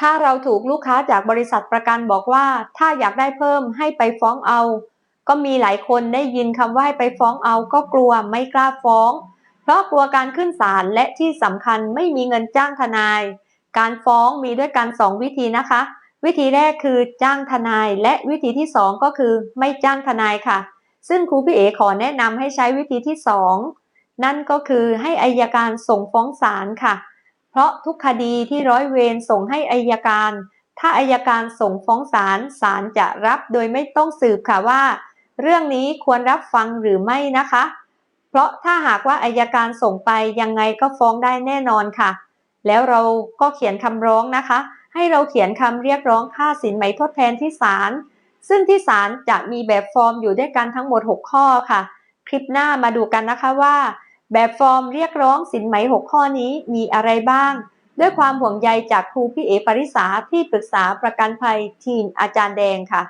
ถ้าเราถูกลูกค้าจากบริษัทประกันบอกว่า ถ้าอยากได้เพิ่มให้ไปฟ้องเอา ก็มีหลายคนได้ยินคำว่าให้ไปฟ้องเอาก็กลัวไม่กล้าฟ้อง เพราะกลัวการขึ้นศาลและที่สำคัญไม่มีเงินจ้างทนาย การฟ้องมีด้วยกันสองวิธีนะคะ วิธีแรกคือจ้างทนาย และวิธีที่สองก็คือไม่จ้างทนายค่ะ ซึ่งครูพี่เอขอแนะนำให้ใช้วิธีที่สองนั่นก็คือให้อายการส่งฟ้องศาลค่ะ เพราะทุกคดีที่ร้อยเวรส่งให้อายการ ถ้าอายการส่งฟ้องศาลศาลจะรับโดยไม่ต้องสืบค่ะว่า เรื่องนี้ควรรับฟังหรือไม่นะคะ เพราะถ้าหากว่าอายการส่งไปยังไงก็ฟ้องได้แน่นอนค่ะ แล้วเราก็เขียนคำร้องนะคะ ให้เราเขียนคำเรียกร้องค่าสินไหมทดแทนที่ศาลซึ่งที่ศาลจะมีแบบฟอร์มอยู่ด้วยกันทั้งหมด 6 ข้อค่ะ คลิปหน้ามาดูกันนะคะว่า แบบฟอร์มเรียกร้องสินไหม 6 ข้อนี้มีอะไรบ้าง ด้วยความห่วงใยจากครูพี่เอปริสาที่ปรึกษาประกันภัยทีมอาจารย์แดงค่ะ